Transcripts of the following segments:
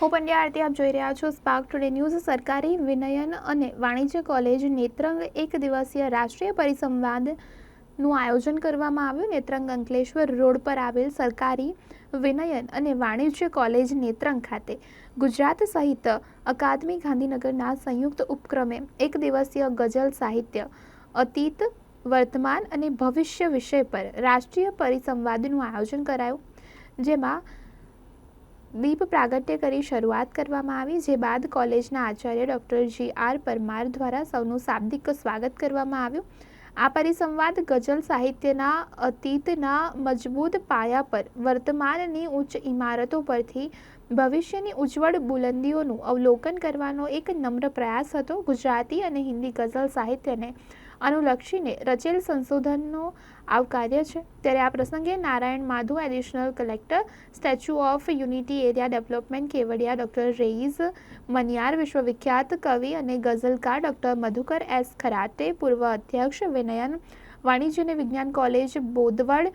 હું પંડ્યા આરતી આપ જોઈ રહ્યા છો સ્પાર્ક ટુડે ન્યૂઝ સરકારી વિનયન અને વાણિજ્ય કોલેજ નેત્રંગ એક દિવસીય રાષ્ટ્રીય પરિસંવાદનું આયોજન કરવામાં આવ્યું. નેત્રંગ અંકલેશ્વર રોડ પર આવેલ સરકારી વિનયન અને વાણિજ્ય કોલેજ નેત્રંગ ખાતે ગુજરાત સહિત અકાદમી ગાંધીનગરના સંયુક્ત ઉપક્રમે એક દિવસીય ગઝલ સાહિત્ય, અતીત, વર્તમાન અને ભવિષ્ય વિષય પર રાષ્ટ્રીય પરિસંવાદનું આયોજન કરાયું. જેમાં દીપ પ્રાગટ્ય કરી શરૂઆત કરવામાં આવી, જે બાદ કોલેજના આચાર્ય ડૉક્ટર જી આર પરમાર દ્વારા સૌનું શાબ્દિક સ્વાગત કરવામાં આવ્યું. આ પરિસંવાદ ગઝલ સાહિત્યના અતીતના મજબૂત પાયા પર, વર્તમાનની ઉચ્ચ ઇમારતો પરથી ભવિષ્યની ઉજ્જવળ બુલંદીઓનું અવલોકન કરવાનો એક નમ્ર પ્રયાસ હતો. ગુજરાતી અને હિન્દી ગઝલ સાહિત્યને અનુલક્ષીને રચેલ સંશોધનનો આવકાર્ય છે. ત્યારે આ પ્રસંગે Narayan Madhu additional collector statue of unity area development Kevadia doctor Raees Maniyar, વિશ્વવિખ્યાત કવિ અને ગઝલકાર ડૉક્ટર મધુકર એસ ખરાતે, પૂર્વ અધ્યક્ષ વિનયન વાણિજ્ય અને વિજ્ઞાન કોલેજ બોદવડ,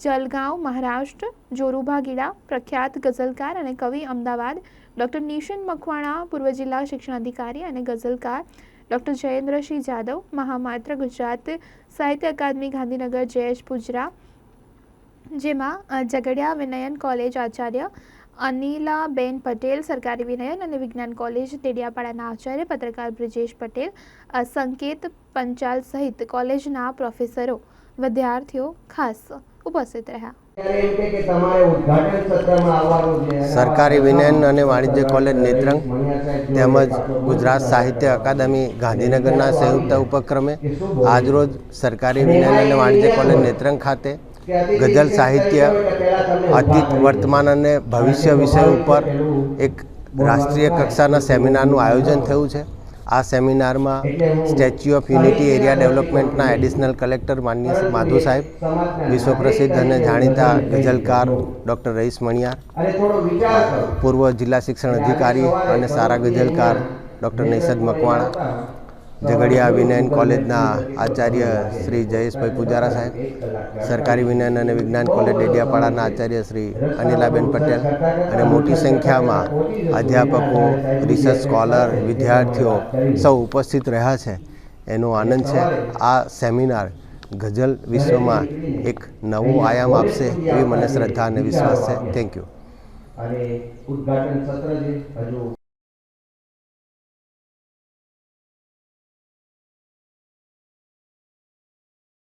જલગાંવ, મહારાષ્ટ્ર, જોરુભા ગીડા, પ્રખ્યાત ગઝલકાર અને કવિ અમદાવાદ ડૉક્ટર નિશન મકવાણા, પૂર્વ જિલ્લા શિક્ષણ અધિકારી અને ગઝલકાર ડૉક્ટર જયેન્દ્રસિંહ જાદવ, મહામાત્ર ગુજરાત સાહિત્ય અકાદમી, ગાંધીનગર, જયેશ પુજરા, જેમાં ઝઘડિયા વિનયન કોલેજ આચાર્ય, અનિલાબેન પટેલ, સરકારી વિનયન અને વિજ્ઞાન કોલેજ તેડિયાપાડાના આચાર્ય, પત્રકાર બ્રિજેશ પટેલ સંકેત પંચાલ સહિત કોલેજના પ્રોફેસરો, વિદ્યાર્થીઓ ખાસ ઉપસ્થિત રહ્યા. સરકારી વિનયન અને વાણિજ્ય કોલેજ નેત્રંગ તેમજ ગુજરાત સાહિત્ય અકાદમી ગાંધીનગરના સંયુક્ત ઉપક્રમે આજરોજ સરકારી વિનયન અને વાણિજ્ય કોલેજ નેત્રંગ ખાતે ગઝલ સાહિત્ય અતીત વર્તમાન અને ભવિષ્ય વિષય ઉપર એક રાષ્ટ્રીય કક્ષાના સેમિનારનું આયોજન થયું છે. આ સેમિનારમાં સ્ટેચ્યુ ઓફ યુનિટી એરિયા ડેવલપમેન્ટના એડિશનલ કલેક્ટર માનનીય માધુ સાહેબ વિશ્વ પ્રસિદ્ધ અને જાણીતા ગઝલકાર ડૉક્ટર મણિયાર વિચાર કરો. પૂર્વ જિલ્લા શિક્ષણ અધિકારી અને સારા ગઝલકાર ડૉક્ટર નૈસદ મકવાણા ઝઘડિયા વિનયન કોલેજના આચાર્ય શ્રી જયેશભાઈ પૂજારા સાહેબ, સરકારી વિજ્ઞાન અને વિજ્ઞાન કોલેજ ડેડિયાપાડાના આચાર્ય શ્રી અનિલાબેન પટેલ અને મોટી સંખ્યામાં અધ્યાપકો રિસર્ચ સ્કોલર વિદ્યાર્થીઓ સૌ ઉપસ્થિત રહ્યા છે. એનો આનંદ છે. આ સેમિનાર ગઝલ વિશ્વમાં એક નવો આયામ આપશે એવી મને શ્રદ્ધા અને વિશ્વાસ છે. થેન્ક યુ અને ઉદઘાટન સત્ર જે હજુ